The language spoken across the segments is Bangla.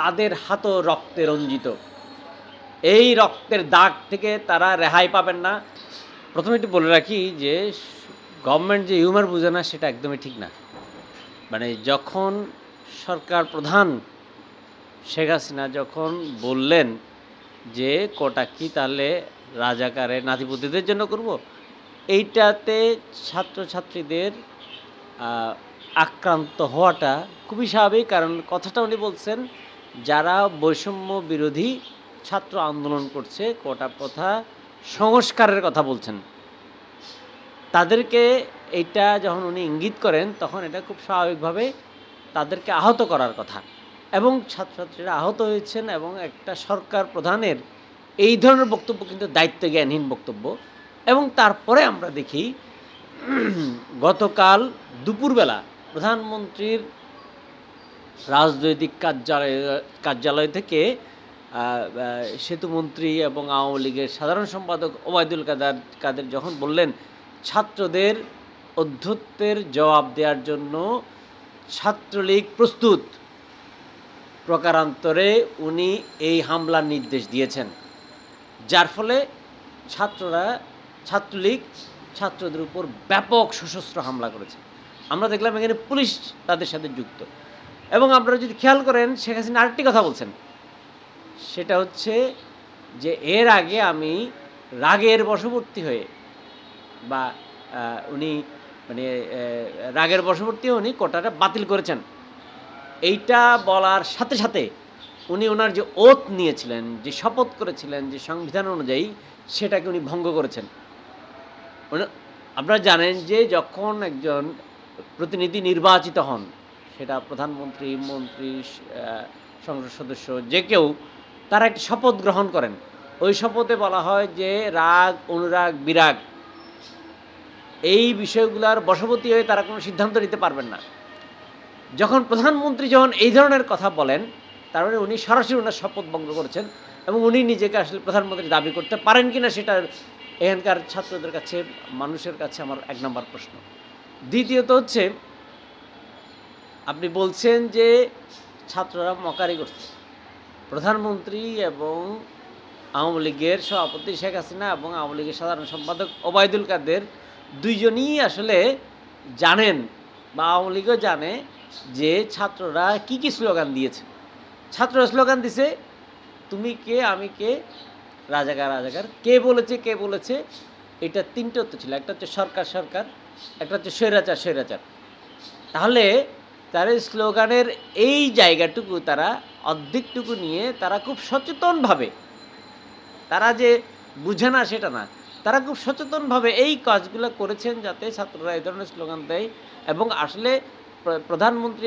তাদের হাতও রক্তে রঞ্জিত। এই রক্তের দাগ থেকে তারা রেহাই পাবেন না। প্রথমে একটু বলে রাখি যে গভর্নমেন্ট যে হিউমার বুঝে না, সেটা একদমই ঠিক না। মানে যখন সরকার প্রধান শেখ হাসিনা যখন বললেন যে, কোটা কি তাহলে রাজাকারে নাতিপুতিদের জন্য করব? এইটাতে ছাত্রছাত্রীদের আক্রান্ত হওয়াটা খুবই স্বাভাবিক। কারণ কথাটা উনি বলছেন যারা বৈষম্য বিরোধী ছাত্র আন্দোলন করছে, কোটা প্রথা সংস্কারের কথা বলছেন। তাদেরকে এইটা যখন উনি ইঙ্গিত করেন, তখন এটা খুব স্বাভাবিকভাবে তাদেরকে আহত করার কথা। এবং ছাত্রছাত্রীরা আহত হয়েছেন এবং একটা সরকার প্রধানের এই ধরনের বক্তব্য কিন্তু দায়িত্ব জ্ঞানহীন বক্তব্য। এবং তারপরে আমরা দেখি, গতকাল দুপুরবেলা প্রধানমন্ত্রীর রাজনৈতিক কার্যালয় কার্যালয় থেকে সেতুমন্ত্রী এবং আওয়ামী লীগের সাধারণ সম্পাদক ওবায়দুল কাদার, কাদের যখন বললেন, ছাত্রদের অধ্যত্বের জবাব দেওয়ার জন্য ছাত্রলীগ প্রস্তুত, প্রকারান্তরে উনি এই হামলার নির্দেশ দিয়েছেন। যার ফলে ছাত্ররা, ছাত্রলীগ ছাত্রদের উপর ব্যাপক সশস্ত্র হামলা করেছে। আমরা দেখলাম এখানে পুলিশ তাদের সাথে যুক্ত। এবং আপনারা যদি খেয়াল করেন, শেখ হাসিনা আরেকটি কথা বলছেন। সেটা হচ্ছে যে এর আগে আমি রাগের বশবর্তী হয়ে বা উনি মানে রাগের বশবর্তী উনি কোটাটা বাতিল করেছেন। এইটা বলার সাথে সাথে উনি ওনার যে ওত নিয়েছিলেন, যে শপথ করেছিলেন, যে সংবিধান অনুযায়ী সেটাকে উনি ভঙ্গ করেছেন। আপনারা জানেন যে যখন একজন প্রতিনিধি নির্বাচিত হন সেটা প্রধানমন্ত্রী, মন্ত্রী সংসদ সদস্য, যে কেউ, তারা একটি শপথ গ্রহণ করেন। ওই শপথে বলা হয় যে রাগ, অনুরাগ, বিরাগ, এই বিষয়গুলোর বশবর্তী হয়ে তারা কোনো সিদ্ধান্ত নিতে পারবেন না। যখন প্রধানমন্ত্রী যখন এই ধরনের কথা বলেন, তার মানে উনি সরাসরি ওনার শপথ ভঙ্গ করেছেন এবং উনি নিজেকে আসলে প্রধানমন্ত্রী দাবি করতে পারেন কিনা সেটা এখানকার ছাত্রদের কাছে, মানুষের কাছে আমার এক নম্বর প্রশ্ন। দ্বিতীয়ত হচ্ছে আপনি বলছেন যে ছাত্ররা মকারি করছে। প্রধানমন্ত্রী এবং আওয়ামী লীগের সভাপতি শেখ হাসিনা এবং আওয়ামী লীগের সাধারণ সম্পাদক ওবায়দুল কাদের দুইজনই আসলে জানেন বা আওয়ামী লীগও জানে যে ছাত্ররা কি কি স্লোগান দিয়েছে। ছাত্ররা স্লোগান দিছে, তুমি কে, আমি কে, রাজাকার রাজাকার, কে বলেছে কে বলেছে? এটা তিনটে তো ছিল, একটা হচ্ছে সরকার সরকার, একটা হচ্ছে স্বৈরাচার স্বৈরাচার। তাহলে তার এই স্লোগানের এই জায়গাটুকু, তারা অর্ধেকটুকু নিয়ে তারা খুব সচেতনভাবে, তারা যে বুঝে না সেটা না, তারা খুব সচেতনভাবে এই কাজগুলো করেছেন যাতে ছাত্ররা এই ধরনের স্লোগান দেয় এবং আসলে প্রধানমন্ত্রী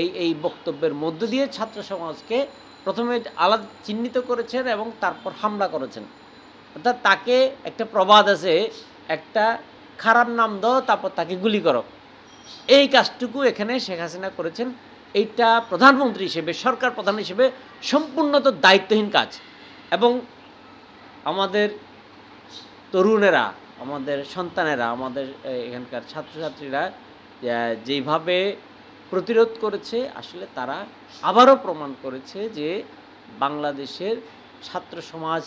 এই এই বক্তব্যের মধ্য দিয়ে ছাত্র সমাজকে প্রথমে আলাদা, চিহ্নিত করেছেন এবং তারপর হামলা করেছেন। অর্থাৎ তাকে একটা প্রবাদ আছে, একটা খারাপ নাম দাও, তারপর তাকে গুলি করো। এই কাজটুকু এখানে শেখ হাসিনা করেছেন। এইটা প্রধানমন্ত্রী হিসেবে সরকার প্রধান হিসেবে সম্পূর্ণ তো দায়িত্বহীন কাজ। এবং আমাদের তরুণেরা আমাদের সন্তানেরা আমাদের এখানকার ছাত্রছাত্রীরা আহ, যেইভাবে প্রতিরোধ করেছে আসলে তারা আবারও প্রমাণ করেছে যে বাংলাদেশের ছাত্র সমাজ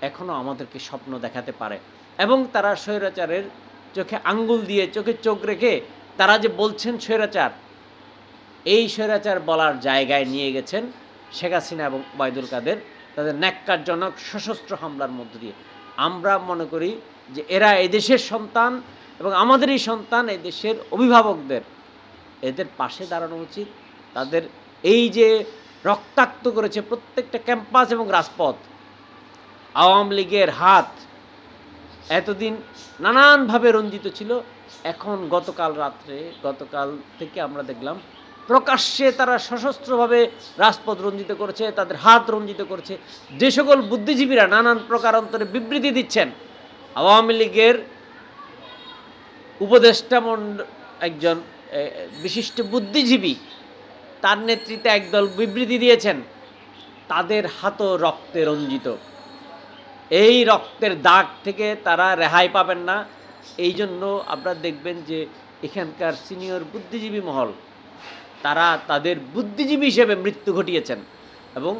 এখনও আমাদেরকে স্বপ্ন দেখাতে পারে। এবং তারা স্বৈরাচারের চোখে আঙ্গুল দিয়ে চোখে চোখ রেখে তারা যে বলছেন স্বৈরাচার, এই স্বৈরাচার বলার জায়গায় নিয়ে গেছেন শেখ হাসিনা এবং ওবায়দুল কাদের তাদের ন্যাক্কারজনক সশস্ত্র হামলার মধ্য দিয়ে। আমরা মনে করি যে এরা এদেশের সন্তান এবং আমাদেরই সন্তান এদেশের অভিভাবকদের। এদের পাশে দাঁড়ানো উচিত। তাদের এই যে রক্তাক্ত করেছে প্রত্যেকটা ক্যাম্পাস এবং রাজপথ, আওয়ামী লীগের হাত এতদিন নানানভাবে রঞ্জিত ছিল। এখন গতকাল রাত্রে, গতকাল থেকে আমরা দেখলাম, প্রকাশ্যে তারা সশস্ত্রভাবে রাজপথ রঞ্জিত করেছে, তাদের হাত রঞ্জিত করেছে। যে সকল বুদ্ধিজীবীরা নানান প্রকারান্তরে বিবৃতি দিচ্ছেন, আওয়ামী লীগের উপদেষ্টা একজন বিশিষ্ট বুদ্ধিজীবী, তার নেতৃত্বে একদল বিবৃতি দিয়েছেন, তাদের হাতও রক্তে রঞ্জিত। এই রক্তের দাগ থেকে তারা রেহাই পাবেন না। এই জন্য আপনারা দেখবেন যে এখানকার সিনিয়র বুদ্ধিজীবী মহল, তারা তাদের বুদ্ধিজীবী হিসেবে মৃত্যু ঘটিয়েছেন এবং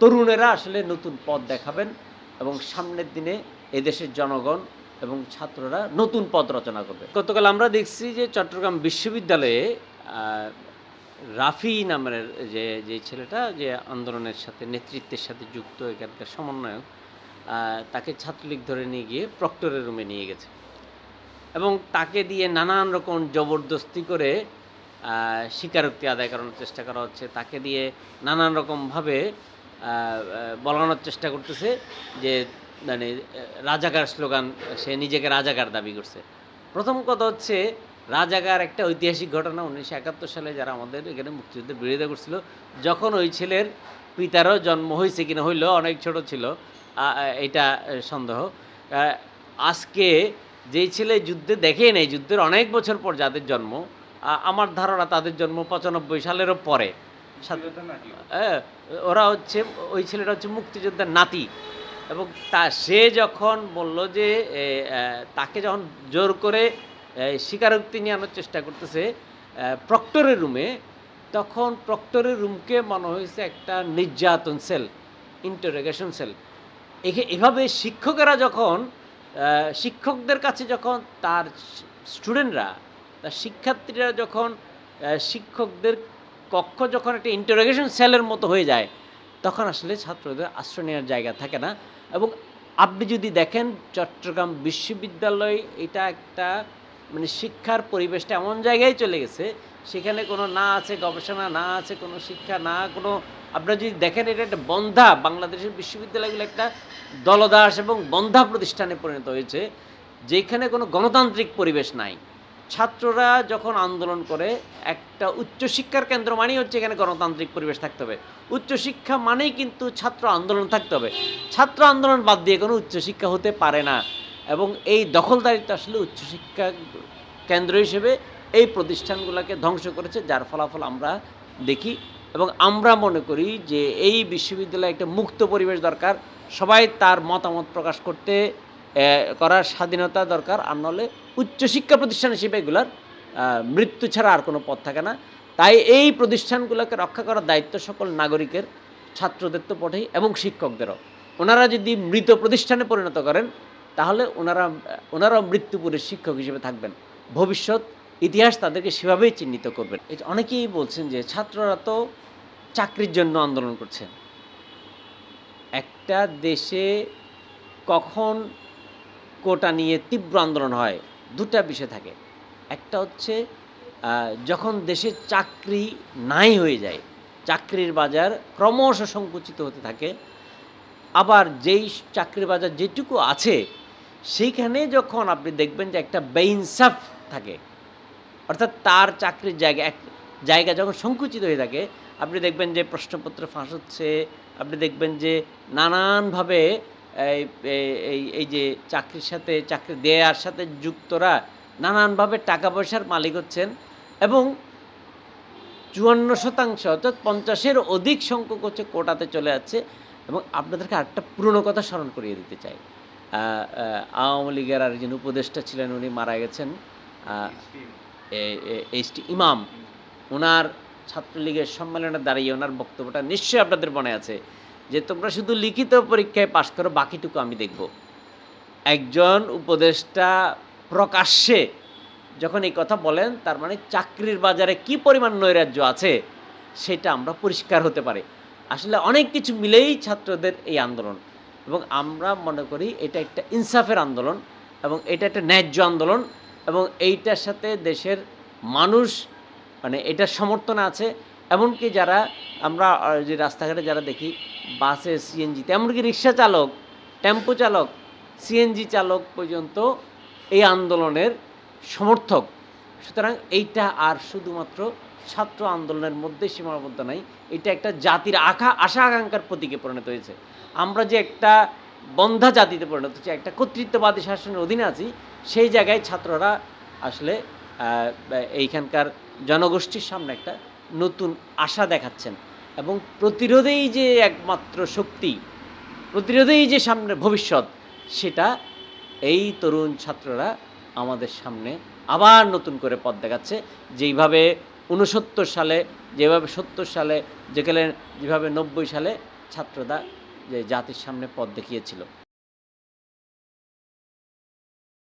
তরুণেরা আসলে নতুন পথ দেখাবেন এবং সামনের দিনে এদেশের জনগণ এবং ছাত্ররা নতুন পথ রচনা করবে। গতকাল আমরা দেখছি যে চট্টগ্রাম বিশ্ববিদ্যালয়ে রাফি নামের যে যে ছেলেটা যে আন্দোলনের সাথে, নেতৃত্বের সাথে যুক্ত এখানকার সমন্বয়ক তাকে ছাত্রলীগ ধরে নিয়ে গিয়ে প্রক্টরের রুমে নিয়ে গেছে। এবং তাকে দিয়ে নানান রকম জবরদস্তি করে স্বীকারোক্তি আদায় করানোর চেষ্টা করা হচ্ছে। তাকে দিয়ে নানান রকমভাবে বলানোর চেষ্টা করতেছে যে মানে রাজাকার স্লোগান, সে নিজেকে রাজাকার দাবি করছে। প্রথম কথা হচ্ছে, রাজাকার একটা ঐতিহাসিক ঘটনা উনিশশো একাত্তর সালে যারা আমাদের এখানে মুক্তিযুদ্ধের বিরোধিতা করছিল, যখন ওই ছেলের পিতারও জন্ম হয়েছে কিনা হইল অনেক ছোট ছিল এটা সন্দেহ। আজকে যেই ছেলে যুদ্ধে দেখেই নেই, যুদ্ধের অনেক বছর পর যাদের জন্ম আমার ধারণা তাদের জন্ম পঁচানব্বই সালেরও পরে। ওরা হচ্ছে, ওই ছেলেটা হচ্ছে মুক্তিযোদ্ধার নাতি। এবং তা, সে যখন বলল যে তাকে যখন জোর করে স্বীকারোক্তি নিয়ে আনার চেষ্টা করতেছে প্রক্টরের রুমে, তখন প্রক্টরের রুমকে মনে হয়েছে একটা নির্যাতন সেল ইন্টারোগেশন সেল। এভাবে শিক্ষকেরা যখন শিক্ষকদের কাছে যখন তার স্টুডেন্টরা, তার শিক্ষার্থীরা যখন শিক্ষকদের কক্ষ যখন একটা ইন্টারোগেশন সেলের মতো হয়ে যায়, তখন আসলে ছাত্রদের আশ্রয় নেওয়ার জায়গা থাকে না। এবং আপনি যদি দেখেন চট্টগ্রাম বিশ্ববিদ্যালয়, এটা একটা মানে শিক্ষার পরিবেশটা এমন জায়গায় চলে গেছে সেখানে কোনো না আছে, গবেষণা না আছে, কোনো শিক্ষা না, কোনো, আপনারা যদি দেখেন, এটা একটা বন্ধা বাংলাদেশের বিশ্ববিদ্যালয়গুলো একটা দলদাস এবং বন্ধা প্রতিষ্ঠানে পরিণত হয়েছে, যেখানে কোনো গণতান্ত্রিক পরিবেশ নাই। ছাত্ররা যখন আন্দোলন করে, একটা উচ্চশিক্ষার কেন্দ্র মানেই হচ্ছে এখানে গণতান্ত্রিক পরিবেশ থাকতে হবে। উচ্চশিক্ষা মানেই কিন্তু ছাত্র আন্দোলন থাকতে হবে। ছাত্র আন্দোলন বাদ দিয়ে কোনো উচ্চশিক্ষা হতে পারে না। এবং এই দখলদারিত্ব আসলে উচ্চশিক্ষা কেন্দ্র হিসেবে এই প্রতিষ্ঠানগুলোকে ধ্বংস করেছে, যার ফলাফল আমরা দেখি এবং আমরা মনে করি যে এই বিশ্ববিদ্যালয়ে একটা মুক্ত পরিবেশ দরকার। সবাই তার মতামত প্রকাশ করতে করার স্বাধীনতা দরকার। আর নাহলে উচ্চশিক্ষা প্রতিষ্ঠান হিসেবে এগুলার মৃত্যু ছাড়া আর কোনো পথ থাকে না। তাই এই প্রতিষ্ঠানগুলোকে রক্ষা করার দায়িত্ব সকল নাগরিকের, ছাত্রদের তো পড়েই এবং শিক্ষকদেরও। ওনারা যদি মৃত প্রতিষ্ঠানে পরিণত করেন, তাহলে ওনারা, ওনারাও মৃত্যুপুরের শিক্ষক হিসেবে থাকবেন। ভবিষ্যৎ ইতিহাস তাদেরকে সেভাবেই চিহ্নিত করবেন অনেকেই বলছেন যে ছাত্ররা তো চাকরির জন্য আন্দোলন করছে। একটা দেশে কখন কোটা নিয়ে তীব্র আন্দোলন হয় দুটা বিষয় থাকে। একটা হচ্ছে যখন দেশে চাকরি নাই হয়ে যায়, চাকরির বাজার ক্রমশ সংকুচিত হতে থাকে, আবার যেই চাকরির বাজার যেটুকু আছে, সেইখানে যখন আপনি দেখবেন যে একটা বেইনসাফ থাকে অর্থাৎ তার চাকরির জায়গা, এক জায়গা যখন সংকুচিত হয়ে থাকে, আপনি দেখবেন যে প্রশ্নপত্র ফাঁস হচ্ছে, আপনি দেখবেন যে নানানভাবে এই, এই- যে চাকরির সাথে, চাকরি দেওয়ার সাথে যুক্তরা নানানভাবে টাকা পয়সার মালিক হচ্ছেন এবং চুয়ান্ন শতাংশ অর্থাৎ পঞ্চাশের অধিক সংখ্যক হচ্ছে কোটাতে চলে যাচ্ছে এবং আপনাদেরকে আরেকটা পুরনো কথা স্মরণ করিয়ে দিতে চাই। আওয়ামী লীগের আর যিনি উপদেষ্টা ছিলেন, উনি মারা গেছেন। এইচ টি ইমাম, ওনার ছাত্রলীগের সম্মেলনে দাঁড়িয়ে ওনার বক্তব্যটা নিশ্চয়ই আপনাদের মনে আছে, যে তোমরা শুধু লিখিত পরীক্ষায় পাশ করো, বাকিটুকু আমি দেখব। একজন উপদেষ্টা প্রকাশ্যে যখন এই কথা বলেন, তার মানে চাকরির বাজারে কি পরিমাণ নৈরাজ্য আছে, সেটা আমরা পরিষ্কার হতে পারে। আসলে অনেক কিছু মিলেই ছাত্রদের এই আন্দোলন, এবং আমরা মনে করি এটা একটা ইনসাফের আন্দোলন, এবং এটা একটা ন্যায্য আন্দোলন এবং এইটার সাথে দেশের মানুষ মানে এটার সমর্থন আছে। এমনকি যারা আমরা যে রাস্তাঘাটে যারা দেখি, বাসে সিএনজিতে এমনকি রিক্সা চালক, টেম্পো চালক সিএনজি চালক পর্যন্ত এই আন্দোলনের সমর্থক। সুতরাং এইটা আর শুধুমাত্র ছাত্র আন্দোলনের মধ্যে সীমাবদ্ধ নাই, এটা একটা জাতির আশা আশা আকাঙ্ক্ষার প্রতীকে পরিণত হয়েছে। আমরা যে একটা বন্ধা জাতিতে পরিণত হচ্ছে। একটা কর্তৃত্ববাদী শাসনের অধীনে আছি, সেই জায়গায় ছাত্ররা আসলে এইখানকার জনগোষ্ঠীর সামনে একটা নতুন আশা দেখাচ্ছেন। এবং প্রতিরোধেই যে একমাত্র শক্তি, প্রতিরোধেই যে সামনে ভবিষ্যৎ, সেটা এই তরুণ ছাত্ররা আমাদের সামনে আবার নতুন করে পথ দেখাচ্ছে। যেইভাবে উনসত্তর সালে, যেভাবে সত্তর সালে, যেখানে, যেভাবে নব্বই সালে ছাত্ররা যে জাতির সামনে পথ দেখিয়েছিল।